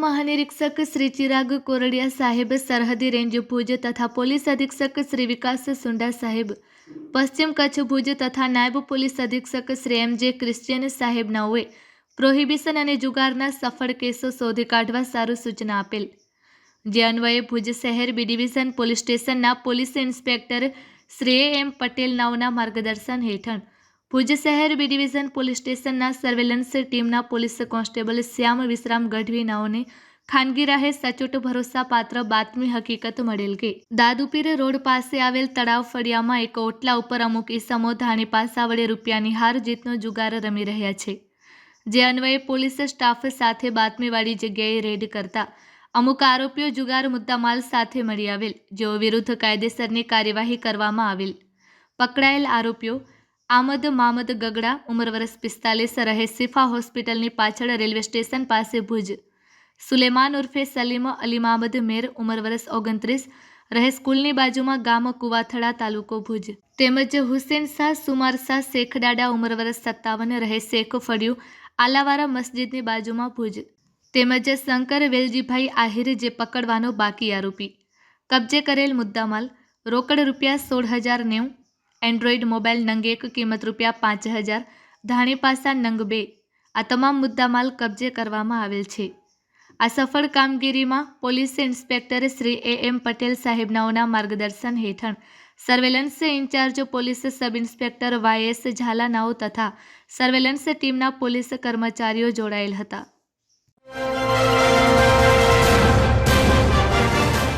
મહાનિરીક્ષક શ્રી ચિરાગ કોરડિયા સાહેબ સરહદી રેન્જ ભુજ તથા પોલીસ અધિક્ષક શ્રી વિકાસ સુંડા સાહેબ, પશ્ચિમ કચ્છ ભુજ તથા નાયબ પોલીસ અધિક્ષક શ્રી એમ જે ક્રિશ્ચિયન સાહેબ નાઓએ પ્રોહિબિશન અને જુગારના સફળ કેસો શોધી કાઢવા સારું સૂચના આપેલ. જે અન્વયે ભુજ શહેર બી ડિવિઝન પોલીસ સ્ટેશનના police inspector Shri M Patel નાઓના માર્ગદર્શન હેઠળ ભુજ શહેર બી ડિવિઝન પોલીસ સ્ટેશનના સર્વેલન્સ ટીમના પોલીસ કોન્સ્ટેબલ શ્યામ વિશ્રામ ગઢવી નાઓને ખાનગી રાહે સચોટ ભરોસાપાત્ર બાતમી હકીકત મળેલ કે દાદુપીર રોડ પાસે આવેલ તળાવ ફળિયામાં એક ઓટલા ઉપર અમુક ઈસમો ધાણી પાસા વડે રૂપિયાની હાર જીતનો જુગાર રમી રહ્યા છે. જે અન્વયે પોલીસ સ્ટાફ સાથે બાતમીવાળી જગ્યાએ રેડ કરતા અમુક આરોપીઓ જુગાર મુદ્દામાલ સાથે મળી આવેલ, જેઓ વિરુદ્ધ કાયદેસરની કાર્યવાહી કરવામાં આવેલ. પકડાયેલ આરોપીઓ આમદ મામદ ગગડા, ઉંમર વર્ષ પિસ્તાલીસ, રહે સિફા હોસ્પિટલની પાછળ રેલવે સ્ટેશન પાસે ભુજ. સુલેમાન ઉર્ફે સલીમ અલી મામદ મેર, ઉંમર વર્ષ ઓગણત્રીસ, રહે સ્કૂલની બાજુમાં ગામ કુવાથડા તાલુકો ભુજ. તેમજ હુસેન શાહ, સુમાર શાહ શેખડાડા ઉંમર વર્ષ સત્તાવન, રહે શેખ ફળિયું, આલાવારા મસ્જિદની બાજુમાં ભુજ. તેમજ શંકર વેલજીભાઈ આહિર, જે પકડવાનો બાકી આરોપી. કબજે કરેલ મુદ્દામાલ રોકડ રૂપિયા સોળ હજાર નેવું એન્ડ્રોઈડ મોબાઈલ નંગ એક કિંમત રૂપિયા પાંચ હજાર, ધાણી પાસા નંગ બે, આ તમામ મુદ્દામાલ કબજે કરવામાં આવેલ છે. આ સફળ કામગીરીમાં police inspector Shri A M Patel સાહેબનાઓના માર્ગદર્શન હેઠળ surveillance in-charge police sub inspector Y S ઝાલાનાઓ તથા સર્વેલન્સ ટીમના પોલીસ કર્મચારીઓ જોડાયેલ હતા.